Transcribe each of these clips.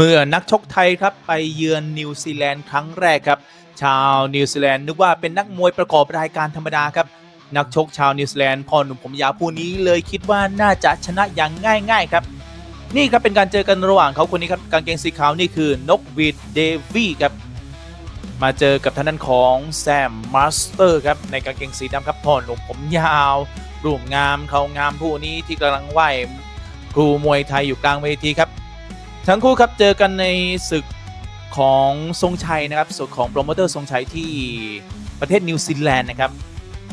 เมื่อนักชกไทยครับไปเยือนนิวซีแลนด์ครั้งแรกครับ ชาวนิวซีแลนด์นึกว่าเป็นนักมวยประกอบรายการธรรมดาครับ นักชกชาวนิวซีแลนด์พอหนุ่มผมยาวผู้นี้เลยคิดว่าน่าจะชนะอย่างง่าย ๆครับ นี่ครับเป็นการเจอกันระหว่างเขาคนนี้ครับกางเกงสีขาวนี่คือนกวีดเดวี่ครับ มาเจอกับท่างด้นของแซมมาสเตอร์ครับในกางเกงสีดำครับพอหนุ่มผมยาวรูปงามเขางามผู้นี้ที่กำลังไหวครูมวยไทยอยู่กลางเวทีครับ ทั้งคู่ครับเจอกันในศึกของทรงชัยนะครับศึกของโปรโมเตอร์ทรงชัยที่ประเทศนิวซีแลนด์นะครับ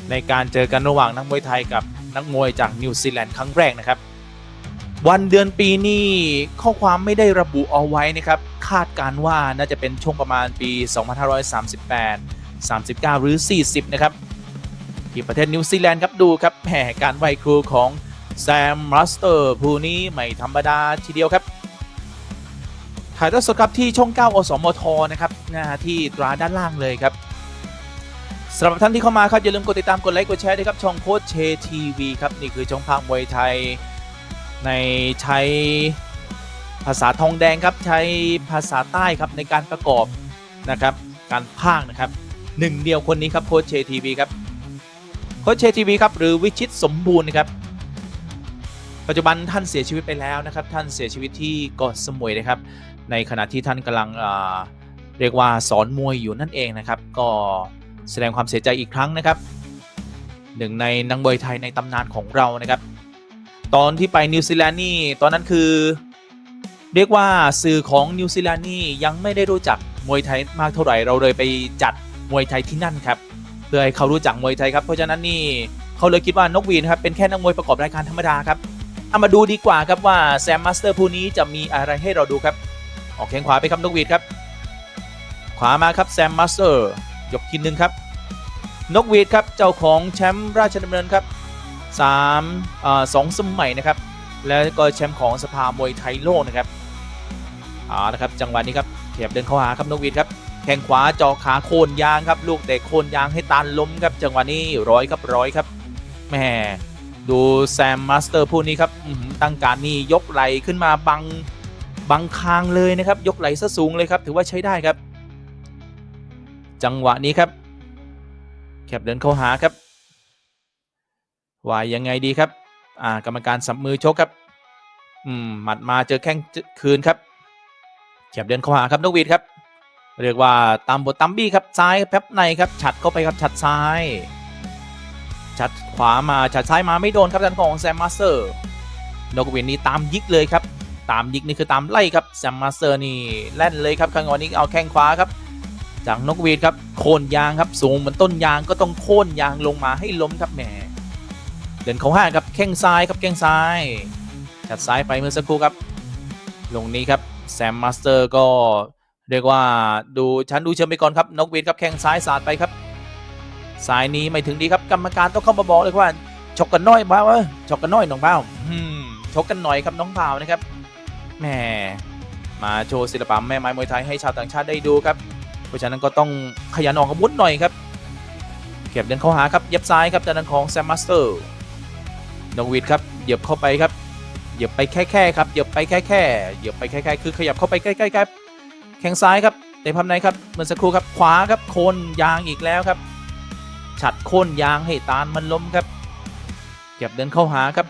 ในการเจอกันระหว่างนักมวยไทยกับนักมวยจากนิวซีแลนด์ครั้งแรกนะครับ วันเดือนปีนี่ข้อความไม่ได้ระบุเอาไว้นะครับ คาดการว่าน่าจะเป็นช่วงประมาณปี 2538 39 หรือ 40 นะครับ ที่ประเทศนิวซีแลนด์ครับดูครับแหมการไหวครูของแซมมัสเตอร์ผู้นี้ไม่ธรรมดาทีเดียวครับ ถ่ายทอดสดครับที่ช่อง 9 อสมทนะครับนะฮะที่ตราด้านล่างเลยครับสำหรับท่านที่เข้ามาครับอย่าลืมกดติดตามกดไลค์กดแชร์ด้วยครับช่องโค้ชเชทีวีครับนี่คือช่องภาคมวยไทยในใช้ภาษาทองแดงครับใช้ภาษาใต้ครับในการประกอบนะครับการพากย์นะครับหนึ่งเดียวคนนี้ครับโค้ชเชทีวีครับโค้ชเชทีวีครับหรือวิชิตสมบูรณ์นะครับปัจจุบันท่านเสียชีวิตไปแล้วนะครับท่านเสียชีวิตที่เกาะสมุยนะครับ ในขณะที่ท่านกำลังเรียกว่าสอนมวยอยู่นั่นเองนะครับ ก็แสดงความเสียใจอีกครั้งนะครับหนึ่งในนักมวยไทยในตำนานของเรานะครับ ตอนที่ไปนิวซีแลนด์นี่ตอนนั้นคือ เรียกว่าสื่อของนิวซีแลนด์นี่ยังไม่ได้รู้จักมวยไทยมากเท่าไหร่เราเลยไปจัดมวยไทยที่นั่นครับเพื่อให้เขารู้จักมวยไทยครับเพราะฉะนั้นนี่เขาเลยคิดว่านกวีนะครับเป็นแค่นักมวยประกอบรายการธรรมดาครับเอามาดูดีกว่าครับว่าแซมมาสเตอร์ผู้นี้จะมีอะไรให้เราดูครับ ออกแข้งขวาไปครับนกหวีดครับ ขวามาครับแซมมาสเตอร์ยกทีหนึ่งครับ นกหวีดครับเจ้าของแชมป์ราชดำเนินครับสามอ่าสองสมัยนะครับ แล้วก็แชมป์ของสภามวยไทยโลกนะครับเอาละครับจังหวะนี้ครับเทียบเดินเข้าหาครับนกหวีดครับแข้งขวาจอขาโคนยางครับ ลูกเตะโคนยางให้ตานล้มครับจังหวะนี้ร้อยครับร้อยครับแหมดูแซมมาสเตอร์ผู้นี้ครับตั้งการนี่ยกไหลขึ้นมาบัง บังคางเลยนะครับ ยกไหลซะสูงเลยครับ ถือว่าใช้ได้ครับ จังหวะนี้ครับ แคบเดินเข้าหาครับว่ายังไงดีครับ อ่ากรรมการสับมือชกครับ อืมหมัดมาเจอแข้งคืนครับแคบเดินเข้าหาครับนกวีดครับ เรียกว่าตามบทตัมบี้ครับซ้ายแป๊บในครับฉัดเข้าไปครับฉัดซ้ายชัดขวามาชัดซ้ายมาไม่โดนครับทางของแซมมาสเตอร์นกเวนนี่ตามยิกเลยครับ ตามยิกนี่คือตามไล่ครับแซมมาสเตอร์นี่แล่นเลยครับครั้งนี้เอาแข้งขวาครับ จากนกเวนครับโค่นยางครับสูงเหมือนต้นยางก็ต้องโค่นยางลงมาให้ล้มครับแหมเดินเขาห้าครับแข้งซ้ายครับแข้งซ้ายชัดซ้ายไปเมื่อสักครู่ครับ ลงนี้ครับแซมมาสเตอร์ก็เรียกว่าดูชั้นดูเชิงไปก่อนครับนกเวนครับแข้งซ้ายสาดไปครับสายนี้ไม่ถึงดีครับกรรมการต้องเข้ามาบอกเลยว่าชกกันน้อยบ้าวเออชกกันน้อยน้องบ้าวชกกันหน่อยครับน้องบ่าวนะครับ แหมมาโชว์ศิลปะแม่ไม้มวยไทยให้ชาวต่างชาติได้ดูครับ เพราะฉะนั้นก็ต้องขยันออกอาวุธหน่อยครับ เก็บเดินเข้าหาครับเย็บซ้ายครับจากนั้นของแซมมาสเตอร์นกวิดครับเหยียบเข้าไปครับเหยียบไปแค่แค่ครับเหยียบไปแค่แค่เหยียบไปแค่แค่คือขยับเข้าไปใกล้ๆครับแข้งซ้ายครับเตะพับในครับเหมื่อสักครู่ครับขวาครับโคนยางอีกแล้วครับ ฉัดโคนยางให้ตาลมันล้มครับเก็บเดินเข้าหาครับ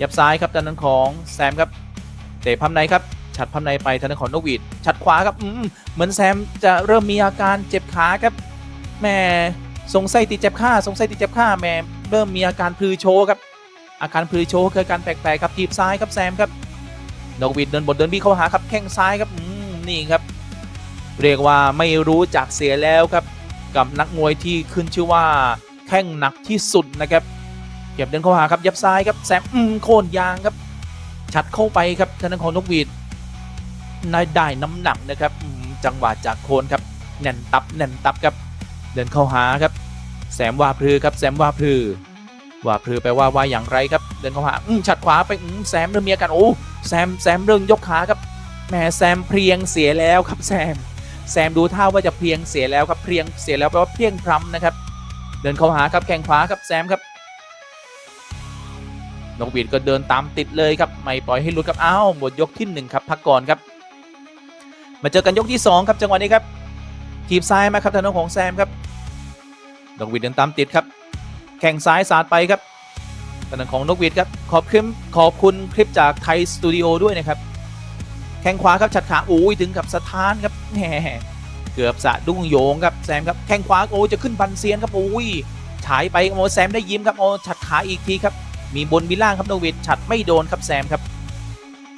ยับซ้ายครับทางด้นของแซมครับ เตะพับในครับฉัดพับในไปทางด้านของนกหวีดฉัดขวาครับอืมเหมือนแซมจะเริ่มมีอาการเจ็บขาครับแม่สงสัยติดเจ็บขาสงสัยติดเจ็บขาแม่เริ่มมีอาการพลือโชว์ครับ อาการพลือโชว์คือการแปลกๆครับทีบซ้ายครับแซมครับนกหวีดเดินบทเดินบี้เข้าหาครับแข้งซ้ายครับอืมนี่ครับ เรียกว่าไม่รู้จักเสียแล้วครับ กับนักมวยที่ขึ้นชื่อว่าแข้งหนักที่สุดนะครับเก็บเดินเข้าหาครับยับซ้ายครับแซมอืมโค่นยางครับ ชัดเข้าไปครับทางด้านขอนกหวีดนายได้น้ำหนักนะครับจังหวะจากโคนครับแน่นตับแน่นตับครับเดินเข้าหาครับ แสมว่าพลือครับแสมว่าพลือว่าพลือแปลว่าว่าอย่างไรครับ เดินเข้าหาอืมฉัดขวาไปอืมแซมเริ่มมีอาการโอ้แซมแซมเริ่มยกขาครับแหมแซมเพียงเสียแล้วครับแซมแซมดูท่าว่าจะเพลียงเสียแล้วครับเพลียงเสียแล้วแปลว่าเพลียงพรำนะครับ เดินเข้าหาครับแข้งขวาครับแซมครับ นกหวีดก็เดินตามติดเลยครับไม่ปล่อยให้หลุดครับอ้าวหมดยกที่หนึ่งครับพักก่อนครับ มาเจอกันยกที่สองครับจังหวะนี้ครับทีบซ้ายมาครับทางด้านของแซมครับนกหวีดเดินตามติดครับ แข่งซ้ายสาดไปครับทางด้านของนกหวีดครับขอบคลิปขอบคุณคลิปจากไทยสตูดิโอด้วยนะครับแข้งขวาครับฉัดขาโอ้ยถึงกับสะท้านครับแหมเกือบสะดุ้งโยงครับแซมครับแข้งขวาโอ้ยจะขึ้นพันเซียนครับโอ้ยฉายไปโอ้แซมได้ยิ้มครับโอ้ฉัดขาอีกทีครับ มีบนมีล่างครับนกหวีดฉัดไม่โดนครับแซมครับ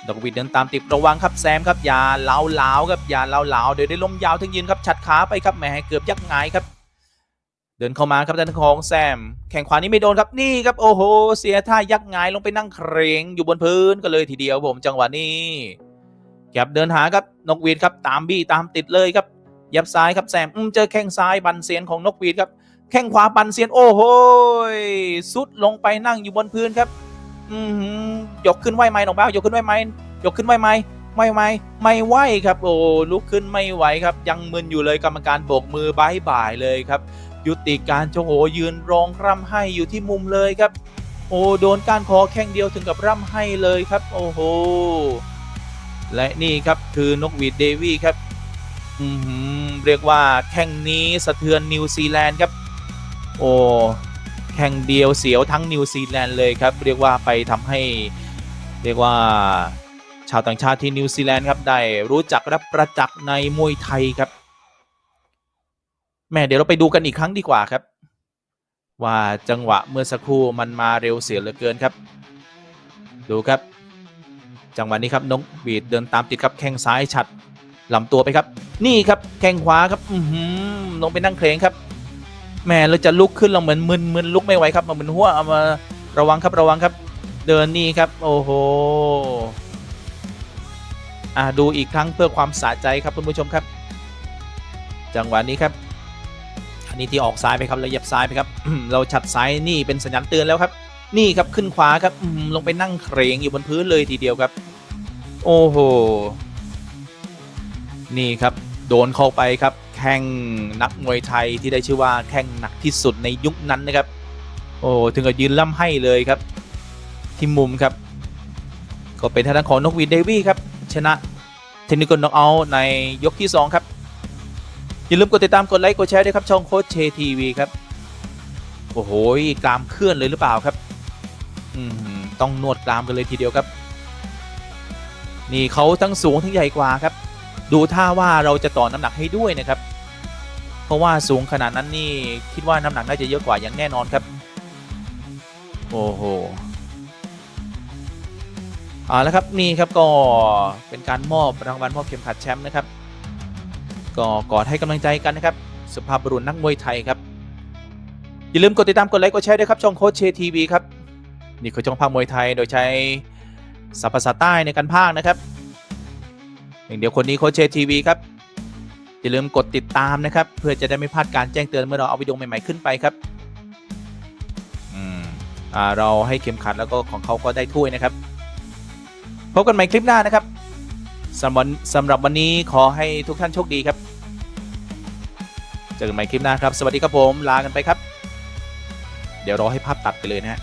ดอกวิดเดินตามติดระวังครับแซมครับอย่าเล้าเล้าครับอย่าเล้าเล้าเดี๋ยวได้ล้มยาวถึงยืนครับฉัดขาไปครับแหมเกือบยักงายครับ เดินเข้ามาครับด้านของแซม แข่งขวานี้ไม่โดนครับนี่ครับโอ้โห เสียท่ายักงายลงไปนั่งเครงอยู่บนพื้นก็เลยทีเดียวผมจังหวะนี้แกบเดินหาครับนกหวีดครับตามบี้ตามติดเลยครับยับซ้ายครับแซมอืมเจอแข้งซ้ายบันเซียนของนกหวีดครับ แข้งขวาบันเซียนโอ้โหสุดลงไปนั่งอยู่บนพื้นครับ อือหือยกขึ้นไหวไหมน้องบ้ายกขึ้นไหวไหมยกขึ้นไหวไหมไม่ไหวไม่ไหวครับ โอ้ลุกขึ้นไม่ไหวครับ ยังมึนอยู่เลยกรรมการโบกมือบายบายเลยครับ ยุติการโจโหยืนร้องร่ำให้อยู่ที่มุมเลยครับ โอ้โดนการคอแข้งเดียวถึงกับร่ำให้เลยครับ โอ้โหและนี่ครับคือนกหวีดเดวี่ครับอือหือเรียกว่าแข่งนี้สะเทือนนิวซีแลนด์ครับ โอ้แข่งเดียวเสียวทั้งนิวซีแลนด์เลยครับ เรียกว่าไปทำให้เรียกว่าชาวต่างชาติที่นิวซีแลนด์ครับได้รู้จักและประจักษ์ในมวยไทยครับแม่เดี๋ยวเราไปดูกันอีกครั้งดีกว่าครับ ว่าจังหวะเมื่อสักครู่มันมาเร็วเสียเหลือเกินครับ ดูครับ จังหวะนี้ครับนกบีดเดินตามติดครับแข้งซ้ายฉัดลำตัวไปครับ นี่ครับแข้งขวาครับ อืลงไปนั่งเครงครับ แหม่เราจะลุกขึ้นเราเหมือนมึนมึนลุกไม่ไหวครับมาเหมือนหัวเอามาระวังครับระวังครับ เดินนี่ครับ โอ้โหอ่าดูอีกครั้งเพื่อความสะใจครับคุณผู้ชมครับ จังหวะนี้ครับ อันนี้ที่ออกซ้ายไปครับเราเหยียบซ้ายไปครับ เราฉัดซ้ายนี่เป็นสัญญาณเตือนแล้วครับ นี่ครับขึ้นขวาครับอืลงไปนั่งเครงอยู่บนพื้นเลยทีเดียวครับ โอ้โหนี่ครับ โดนเข้าไปครับ แข่งนักมวยไทยที่ได้ชื่อว่าแข่งหนักที่สุดในยุคนั้นนะครับ โอ้ถึงกับยืนล่ำให้เลยครับ ที่มุมครับ ก็เป็นทางด้านของนกวีเดวี่ครับ ชนะเทคนิคน็อกเอาท์ในยกที่ 2 ครับ อย่าลืมกดติดตามกดไลค์กดแชร์ด้วยครับช่องโค้ชเชทีวีครับ โอ้โหกรามเคลื่อนเลยหรือเปล่าครับอต้องนวดกรามกันเลยทีเดียวครับ นี่เขาทั้งสูงทั้งใหญ่กว่าครับ ดูท่าว่าเราจะต่อน้ำหนักให้ด้วยนะครับ เพราะว่าสูงขนาดนั้นนี่คิดว่าน้ำหนักน่าจะเยอะกว่าอย่างแน่นอนครับ โอ้โหเอาละครับนี่ครับก็เป็นการมอบรางวัลมอบเข็มขัดแชมป์นะครับ ก็กอดให้กำลังใจกันนะครับสุภาพบุรุษนักมวยไทยครับอย่าลืมกดติดตามกดไลค์กดแชร์ด้วยครับช่องโค้ชเชทีวีครับนี่คือช่องภาคมวยไทยโดยใช้ศัพภาษาใต้ในการพากนะครับอย่างเดียวคนนี้โค้ชเชทีวีครับ อย่าลืมกดติดตามนะครับ เพื่อจะได้ไม่พลาดการแจ้งเตือนเมื่อเราเอาวิดีโอใหม่ ๆ ขึ้นไปครับอืมอ่าเราให้เข็มขัดแล้วก็ของเขาก็ได้ถ้วยนะครับ พบกันใหม่คลิปหน้านะครับสำหรับสำหรับวันนี้ขอให้ทุกท่านโชคดีครับ เจอกันใหม่คลิปหน้าครับ สวัสดีครับผม ลากันไปครับ เดี๋ยวรอให้ภาพตัดไปเลยนะฮะ